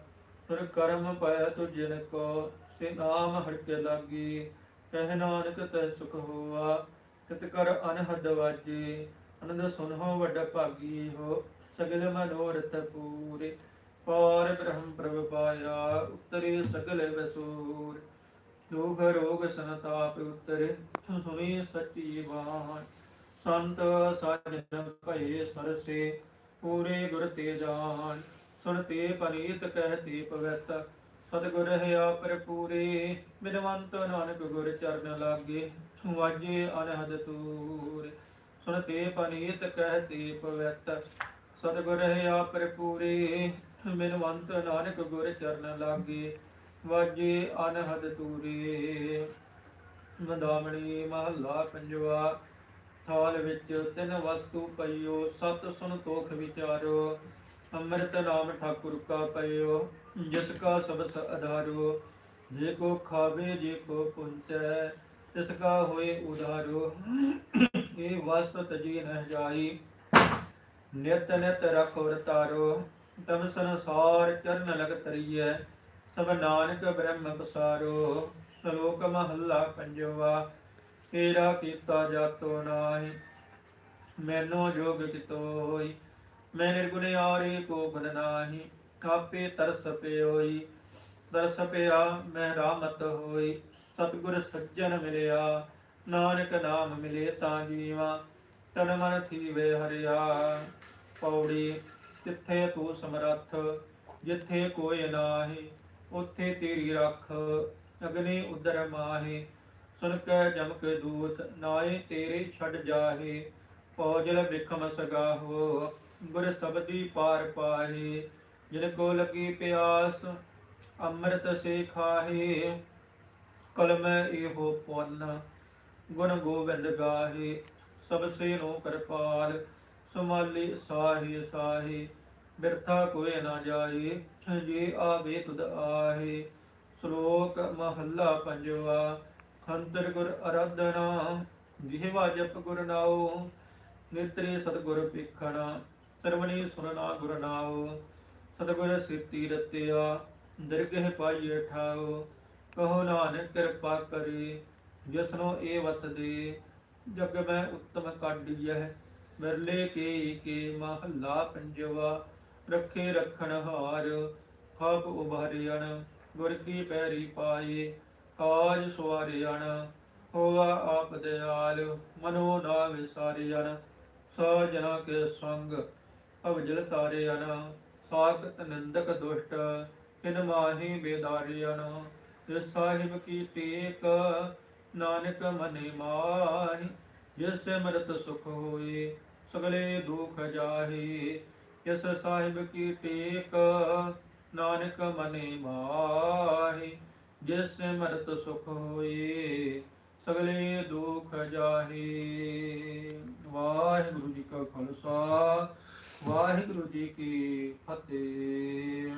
ਤੁਰ ਕਰਮ ਪਾਇਆ ਤੁ ਜਿਨ ਕੋ, ਸੇ ਨਾਮ ਹਰ ਕੇ ਲਾਗੀ ਕਹਿ ਨਾਨਕ ਤੈ ਸੁਖ ਹੋਆ, ਤਿਤ ਕਰ ਅਨਹਦ ਵਾਜੇ, ਅਨੰਦ ਸੁਨਹੁ ਵੱਡ ਭਾਗੀ ਹੋ, ਸਗਲ ਮਨੋਰਥ ਪੂਰੇ। ਪਾਰ ਬ੍ਰਹਮ ਪ੍ਰਭ ਪਾਇਆ, ਉਤਰੇ ਸਗਲ ਵਸੂਰ ਦੁਖ ਰੋਗ ਸੰਤਾਪ ਉਤਰੇ ਸੁਣੀ ਸੱਚੀ ਬਾਣ। ਸੰਤ ਸਾਜਨ ਭਏ ਸਰਸੇ, ਪੂਰੇ ਗੁਰ ਤੇ ਜਾਣ। ਸੁਣ ਤੇ ਪਨੀਤ ਕਹਿ ਪਵਿੱਤ। ਸਤਿਗੁਰ ਹੈ ਆਪਰ ਪੂਰੇ, ਬਿਨਵੰਤ ਨਾਨਕ ਗੁਰ ਚਰਨ ਲਾਗੇ। ਵਾਜੇ ਅਨਹਦ ਤੂਰ ਸੁਣ ਤੇ ਪਨੀਤ ਕਹਿ ਪਵਿੱਤ। ਸਤਿਗੁਰ ਹੈ ਆਪਰ ਪੂਰੇ ਬਿਨਵੰਤ ਨਾਨਕ ਗੁਰ ਚਰਨ ਲਾਗੇ, ਵਾਜੇ ਅਨਹਦ ਤੂਰੇ। ਮਦਾਮਣੀ ਮਹੱਲਾ ਪੰਜਵਾ, ਥਾਲ ਵਿੱਚ ਤਿੰਨ ਵਸਤੂ ਪਈਓ, ਸਤ ਸੁਨ ਤੋਖ ਵਿਚਾਰੋ। ਅੰਮ੍ਰਿਤ ਨਾਮ ਠਾਕੁਰ ਕਾ ਪਈਓ, ਜਿਸ ਕਾ ਸਬਸ ਆਧਾਰੋ ਜੇ ਕੋ ਖਾਵੇ, ਜੇ ਕੋ ਪੁੰਚੈ ਤਿਸ ਕਾ ਹੋਏ ਉਧਾਰੋ। ਇਹ ਵਸਤ ਤਜੀ ਨਹਿ ਜਾਈ, ਨਿਤ ਨਿਤ ਰਖ ਵਰਤਾਰੋ। ਤਮ ਸੰਸਾਰ ਚਰਨ ਲਗ ਤਰੀਐ, ਸਭ ਨਾਨਕ ਬ੍ਰਹਮ ਪਸਾਰੋ। ਸ਼ਲੋਕ ਮਹੱਲਾ ਪੰਜਵਾ, ਤੇਰਾ ਕੀਤਾ ਜਾਤੋ ਨਾਹੀ, ਮੈਨੋ ਜੋਗ ਕਿਤੋਈ ਮੈਂ ਨਿਰਗੁਣਿਆਰੀ ਕੋ ਗੁਣ ਨਾਹੀ ਕਾਪੇ ਤਰਸ ਪਿਓਈ, ਤਰਸ ਪਿਆ ਮੈਂ ਰਾਮਤ ਹੋਈ, ਸਤਿਗੁਰ ਸੱਜਣ ਮਿਲਿਆ, ਨਾਨਕ ਨਾਮ ਮਿਲੇ ਤਾਂ ਜੀਵਾ, ਤਨ ਮਨ ਥੀਵੇ ਹਰਿਆ, ਪੌੜੀ ਜਿੱਥੇ ਤੂੰ ਸਮਰੱਥ, ਜਿੱਥੇ ਕੋਈ ਨਾਹੀ ਉੱਥੇ ਤੇਰੀ ਰੱਖ, ਅਗਨੀ ਉਦਰ ਮਾਹੀ। ਸੁਨ ਕੈ ਜਮ ਕੇ ਦੂਤ, ਨਾਏ ਤੇਰੇ ਛੱਡ ਜਾਹੇ। ਪੌਜਲ ਬਿਖਮ ਸਗਾਹੋ, ਗੁਰ ਸਬਦੀ ਪਾਰ ਪਾਹੇ। ਜਿਨ ਕੋ ਲਗੀ ਪਿਆਸ, ਅੰਮ੍ਰਿਤ ਸੇ ਖਾਹੇ। ਕਲਮ ਇਹੋ ਪੁੰਨ, ਗੁਣ ਗੋਬਿੰਦ ਗਾਹੇ। ਸਭ ਸੇ ਨੋ ਕਿਰਪਾਲ ਸੁਮਾਲੀ ਸਾਹੀ ਸਾਹੀ, ਬਿਰਥਾ ਕੋਏ ਨਾ ਜਾਏ, ਜੇ ਆਵੇ ਤੁਧ ਆਹੇ। ਸ਼ਲੋਕ ਮਹੱਲਾ ਪੰਜਵਾ, ਖੰਤਰ ਗੁਰ ਅਰਾਧਨਾ ਜਿਹਵਾ ਜਪ ਗੁਰ ਨਾਉ, ਨਿਤਰੇ ਸਤਗੁਰ ਪੇਖਣਾ, ਸਰਵਣੀ ਸੁਨਣਾ ਗੁਰ ਨਾਉ। ਸਤਗੁਰ ਸਿੱਤੀ ਰਤਿਆ, ਦਰਗਹਿ ਪਾਈਏ ਠਾਉ ਕਹੋ ਨਾਨਕ ਕਿਰਪਾ ਕਰੇ, ਜਿਸਨੋ ਇਹ ਵਤ ਦੇ ਜਗ ਮੈਂ ਉੱਤਮ ਕੱਢ ਕਾਢੀਐ ਮਿਰਲੇ ਕੇ ਕੇ ਮਹੱਲਾ ਪੰਜਵਾ, ਰੱਖੇ ਰਖਣ ਹਾਰ, ਖਾਪ ਉਭਾਰਿਆਣ ਗੁਰ ਕੀ ਪੈਰੀ ਪਾਏ, ਕਾਜ ਸਵਾਰਿਆਣ ਹੋਵਾ ਆਪ ਦਿਆਲ, ਮਨੋ ਨਾ ਵਿਸਾਰਿਆਣ ਸੋ ਜਨਾ ਕੇ ਸੰਗ ਅਵਜਲ ਤਾਰਿਆਣ ਸਾਖਤ ਨਿੰਦਕ ਦੁਸ਼ਟ, ਕਿਨ ਮਾਹੀ ਬੇਦਾਰਿਆਣ ਜਿਸ ਸਾਹਿਬ ਕੀ ਟੇਕ, ਨਾਨਕ ਮਨੇ ਮਾਹੀ, ਜਿਸ ਸਿਮਰਤ ਸੁਖ ਹੋਏ ਸਗਲੇ ਦੁਖ ਜਾਹੇ, ਜਿਸ ਸਾਹਿਬ ਕੀ ਟੇਕ, ਨਾਨਕ ਮਨੇ ਮਾਹੀ, ਜਿਸ ਮਰਤ ਸੁਖ ਹੋਏ, ਸਗਲੇ ਦੁਖ ਜਾਹੇ। ਵਾਹਿਗੁਰੂ ਜੀ ਕਾ ਖਾਲਸਾ, ਵਾਹਿਗੁਰੂ ਜੀ ਕੀ ਫਤਿਹ।